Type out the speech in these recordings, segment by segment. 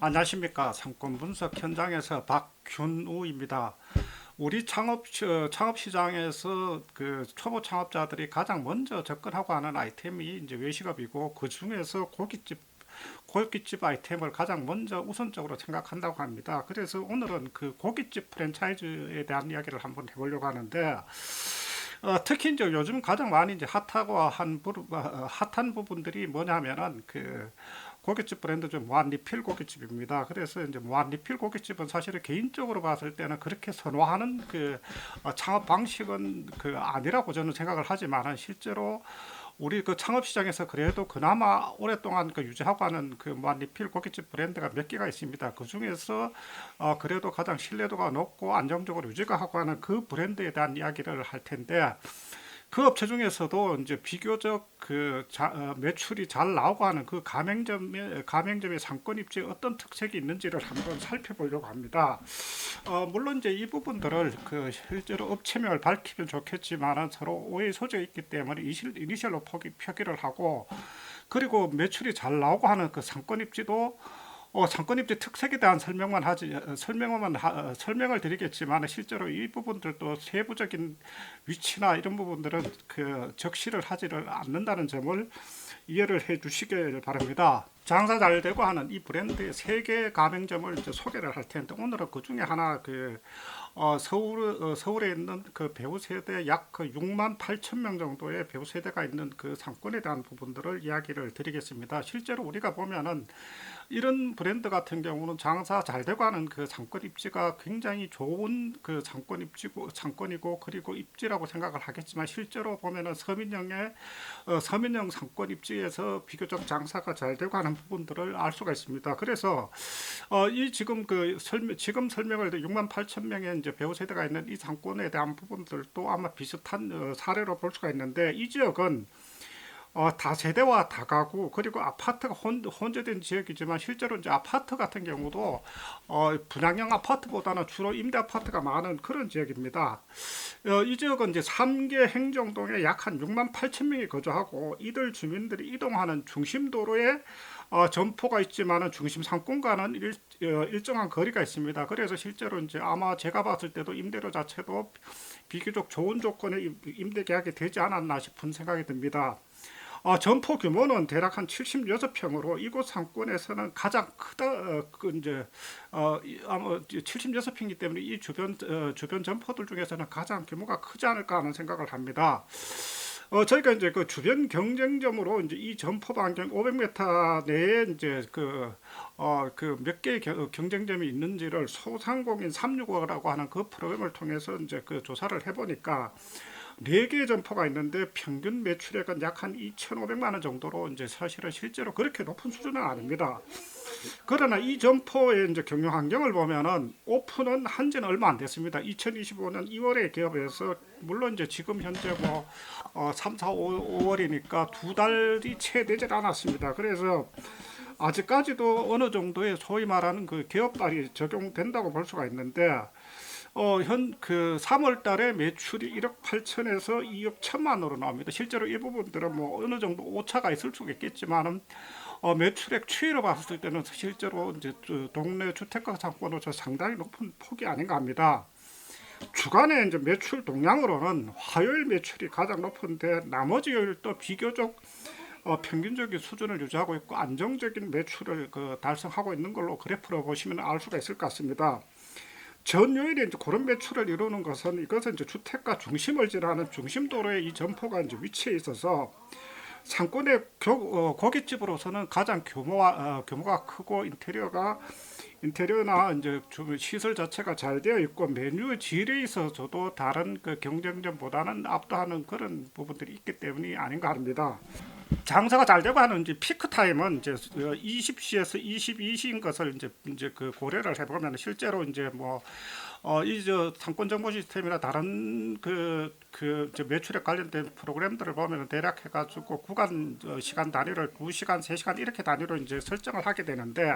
안녕하십니까 상권 분석 현장에서 박균우입니다. 우리 창업 어, 창업 시장에서 그 초보 창업자들이 가장 먼저 접근하고 하는 아이템이 이제 외식업이고 그 중에서 고깃집 고깃집 아이템을 가장 먼저 우선적으로 생각한다고 합니다. 그래서 오늘은 그 고깃집 프랜차이즈에 대한 이야기를 한번 해보려고 하는데 어, 특히 이제 요즘 가장 많이 이제 핫하고 한 부, 어, 핫한 부분들이 뭐냐면은 그 고깃집 브랜드 중 무한리필 고깃집입니다. 그래서 이제 무한리필 고깃집은 사실은 개인적으로 봤을 때는 그렇게 선호하는 그 어, 창업 방식은 그 아니라고 저는 생각을 하지만은 실제로 우리 그 창업 시장에서 그래도 그나마 오랫동안 그 유지하고 하는 그 무한리필 고깃집 브랜드가 몇 개가 있습니다. 그 중에서 어 그래도 가장 신뢰도가 높고 안정적으로 유지가 하고 하는 그 브랜드에 대한 이야기를 할 텐데 그 업체 중에서도 이제 비교적 그 자, 어, 매출이 잘 나오고 하는 그 가맹점의 가맹점의 상권 입지에 어떤 특색이 있는지를 한번 살펴보려고 합니다. 어, 물론 이제 이 부분들을 그 실제로 업체명을 밝히면 좋겠지만은 서로 오해 소지가 있기 때문에 이실, 이니셜로 포기, 표기를 하고 그리고 매출이 잘 나오고 하는 그 상권 입지도 어, 상권 입지 특색에 대한 설명만 하지 어, 설명만 하, 어, 설명을 드리겠지만 실제로 이 부분들도 세부적인 위치나 이런 부분들은 그 적시를 하지를 않는다는 점을 이해를 해 주시길 바랍니다. 장사 잘 되고 하는 이 브랜드의 세개 가맹점을 이제 소개를 할 텐데 오늘은 그 중에 하나 그 어, 서울 어, 서울에 있는 그 배우 세대 약그 6만 8천 명 정도의 배우 세대가 있는 그 상권에 대한 부분들을 이야기를 드리겠습니다. 실제로 우리가 보면은 이런 브랜드 같은 경우는 장사 잘 되고 하는 그 상권 입지가 굉장히 좋은 그 상권 입지고 상권이고 그리고 입지라고 생각을 하겠지만 실제로 보면은 서민형의 어, 서민형 상권 입지에서 비교적 장사가 잘 되고 하는 부분들을 알 수가 있습니다. 그래서 어, 이 지금 그 설명 지금 설명을 6만 8천 명의 이제 배우 세대가 있는 이 상권에 대한 부분들도 아마 비슷한 어, 사례로 볼 수가 있는데 이 지역은 어, 다 세대와 다 가구 그리고 아파트가 혼, 혼재된 지역이지만 실제로 이제 아파트 같은 경우도 어, 분양형 아파트보다는 주로 임대 아파트가 많은 그런 지역입니다. 어, 이 지역은 이제 3개 행정동에 약 한 6만 8천 명이 거주하고 이들 주민들이 이동하는 중심도로에 어, 점포가 있지만은 중심 상권과는 일, 어, 일정한 거리가 있습니다. 그래서 실제로 이제 아마 제가 봤을 때도 임대료 자체도 비교적 좋은 조건의 임대 계약이 되지 않았나 싶은 생각이 듭니다. 어, 점포 규모는 대략 한 76평으로 이곳 상권에서는 가장 크다 어, 그 이제 어, 이- 아마 76평이기 때문에 이 주변 어, 주변 점포들 중에서는 가장 규모가 크지 않을까 하는 생각을 합니다. 어, 저희가 이제 그 주변 경쟁점으로 이제 이 점포 반경 500m 내에 이제 그, 어, 그 몇 개의 겨- 경쟁점이 있는지를 소상공인 365라고 하는 그 프로그램을 통해서 이제 그 조사를 해보니까 네 개의 점포가 있는데 평균 매출액은 약 한 2,500만 원 정도로 이제 사실은 실제로 그렇게 높은 수준은 아닙니다. 그러나 이 점포의 이제 경영 환경을 보면은 오픈은 한지는 얼마 안 됐습니다. 2025년 2월에 개업해서 물론 이제 지금 현재 뭐 어, 3, 4, 5, 월이니까두 달이 채 되질 않았습니다. 그래서 아직까지도 어느 정도의 소위 말하는 그 개업달이 적용된다고 볼 수가 있는데 어, 현 그 3월 달에 매출이 1억 8천에서 2억 1천만으로 나옵니다. 실제로 이 부분들은 뭐 어느 정도 오차가 있을 수 있겠지만은 어, 매출액 추이로 봤을 때는 실제로 이제 저 동네 주택가 상권으로서 상당히 높은 폭이 아닌가 합니다. 주간에 이제 매출 동향으로는 화요일 매출이 가장 높은데 나머지 요일도 비교적 어, 평균적인 수준을 유지하고 있고 안정적인 매출을 그 달성하고 있는 걸로 그래프로 보시면 알 수가 있을 것 같습니다. 전 요일에 이제 그런 매출을 이루는 것은 이것은 이제 주택가 중심을 지나는 중심도로에 이 점포가 이제 위치해 있어서 상권의 교, 어, 고깃집으로서는 가장 규모와 어, 규모가 크고 인테리어가 인테리어나 이제 주- 시설 자체가 잘 되어 있고 메뉴 질에 있어서도 다른 그 경쟁점보다는 압도하는 그런 부분들이 있기 때문이 아닌가 합니다. 장사가 잘 되고 하는 이제 피크 타임은 이제 20시에서 22시인 것을 이제 이제 그 고려를 해보면 실제로 이제 뭐 어, 이저 상권 정보 시스템이나 다른 그, 그, 저 매출에 관련된 프로그램들을 보면 대략 해가지고 구간 어, 시간 단위를 2시간, 3시간 이렇게 단위로 이제 설정을 하게 되는데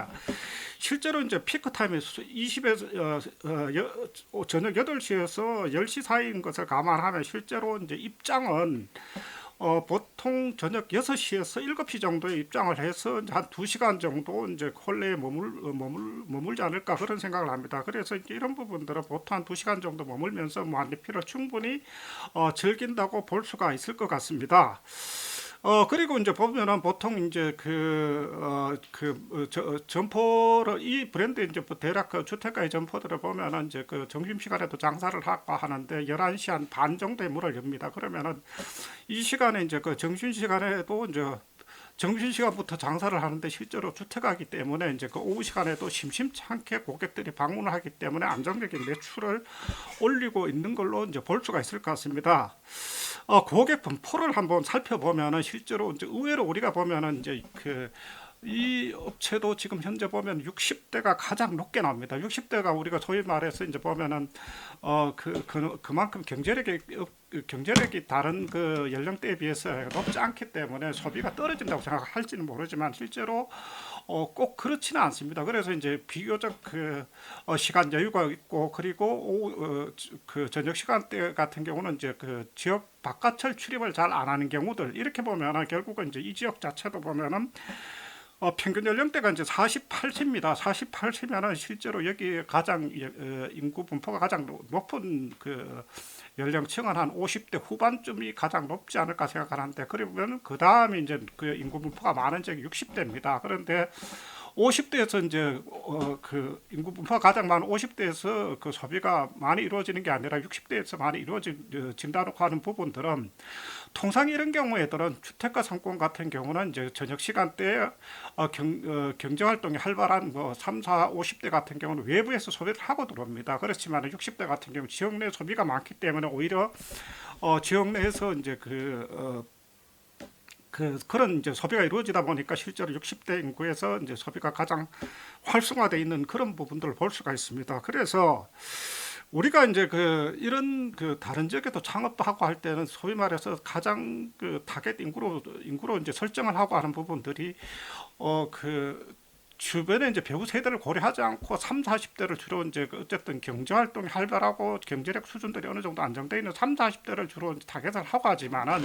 실제로 이제 피크 타임이 20에서 어, 어, 여, 어, 저녁 8시에서 10시 사이인 것을 감안하면 실제로 이제 입장은 어, 보통 저녁 6시에서 7시 정도에 입장을 해서 한 2시간 정도 이제 홀레에 머물, 어, 머물, 머물지 않을까 그런 생각을 합니다. 그래서 이제 이런 부분들은 보통 한 2시간 정도 머물면서 무한리필을 충분히 어, 즐긴다고 볼 수가 있을 것 같습니다. 어 그리고 이제 보면은 보통 이제 그어그 저 점포를 이 브랜드 이제 뭐 대략 그 주택가의 점포들을 보면은 이제 그 점심 시간에도 장사를 하고 하는데 11시 한 반 정도에 문을 엽니다. 그러면은 이 시간에 이제 그 점심 시간에도 이제 점심 시간부터 장사를 하는데 실제로 주택가기 때문에 이제 그 오후 시간에도 심심찮게 고객들이 방문을 하기 때문에 안정적인 매출을 올리고 있는 걸로 이제 볼 수가 있을 것 같습니다. 어, 고객 분포를 한번 살펴보면은 실제로 이제 의외로 우리가 보면은 이제 그 이 업체도 지금 현재 보면 60대가 가장 높게 나옵니다. 60대가 우리가 소위 말해서 이제 보면은 어그 그, 그만큼 경제력이 업- 경제력이 다른 그 연령대에 비해서 높지 않기 때문에 소비가 떨어진다고 생각할지는 모르지만 실제로 어, 꼭 그렇지는 않습니다. 그래서 이제 비교적 그 어, 시간 여유가 있고 그리고 오후 어, 저- 그 저녁 시간대 같은 경우는 이제 그 지역 바깥철 출입을 잘 안 하는 경우들 이렇게 보면은 결국은 이제 이 지역 자체도 보면은 어, 평균 연령대가 이제 48세입니다. 48세면은 실제로 여기 가장 예, 어, 인구 분포가 가장 노- 높은 그 연령층은 한 50대 후반쯤이 가장 높지 않을까 생각하는데 그러면 그 다음에 이제 그 인구 분포가 많은 지역이 60대입니다. 그런데 50대에서 이제 어, 그 인구 분포가 가장 많은 50대에서 그 소비가 많이 이루어지는 게 아니라 60대에서 많이 이루어진다고 하는 부분들은 통상 이런 경우에들은 주택가 상권 같은 경우는 이제 저녁 시간대에 어, 경, 어, 경제 활동이 활발한 뭐 3, 4, 50대 같은 경우는 외부에서 소비를 하고 들어옵니다. 그렇지만 60대 같은 경우 지역 내 소비가 많기 때문에 오히려 어, 지역 내에서 이제 그 어, 그 그런 이제 소비가 이루어지다 보니까 실제로 60대 인구에서 이제 소비가 가장 활성화되어 있는 그런 부분들을 볼 수가 있습니다. 그래서 우리가 이제 그 이런 그 다른 지역에도 창업도 하고 할 때는 소위 말해서 가장 그 타겟 인구로 인구로 이제 설정을 하고 하는 부분들이 어그 주변에 이제 배우 세대를 고려하지 않고 3, 40대를 주로 이제 그 어쨌든 경제 활동이 활발하고 경제력 수준들이 어느 정도 안정되어 있는 3, 40대를 주로 타겟을 하고 하지만은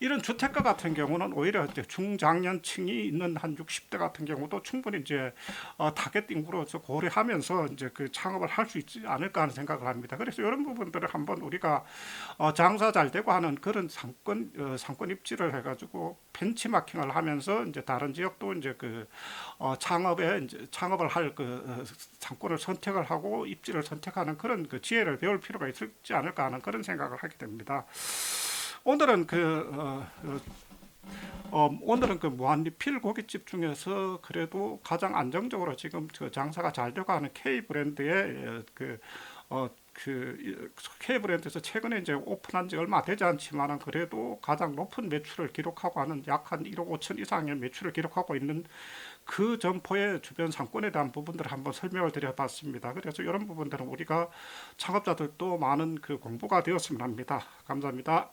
이런 주택가 같은 경우는 오히려 이제 중장년층이 있는 한 60대 같은 경우도 충분히 이제 어, 타겟 인구로 저 고려하면서 이제 그 창업을 할 수 있지 않을까 하는 생각을 합니다. 그래서 이런 부분들을 한번 우리가 어, 장사 잘 되고 하는 그런 상권 어, 상권 입지를 해가지고 벤치마킹을 하면서 이제 다른 지역도 이제 그 어, 창업에 이제 창업을 할 그 상권을 선택을 하고 입지를 선택하는 그런 그 지혜를 배울 필요가 있지 않을까 하는 그런 생각을 하게 됩니다. 오늘은 그 어, 어, 어, 오늘은 그 무한리필 고깃집 중에서 그래도 가장 안정적으로 지금 그 장사가 잘 되고하는 K 브랜드의 그 어, 그 K 브랜드에서 최근에 이제 오픈한 지 얼마 되지 않지만은 그래도 가장 높은 매출을 기록하고 하는 약 한 1억 5천 이상의 매출을 기록하고 있는 그 점포의 주변 상권에 대한 부분들을 한번 설명을 드려봤습니다. 그래서 이런 부분들은 우리가 창업자들도 많은 그 공부가 되었으면 합니다. 감사합니다.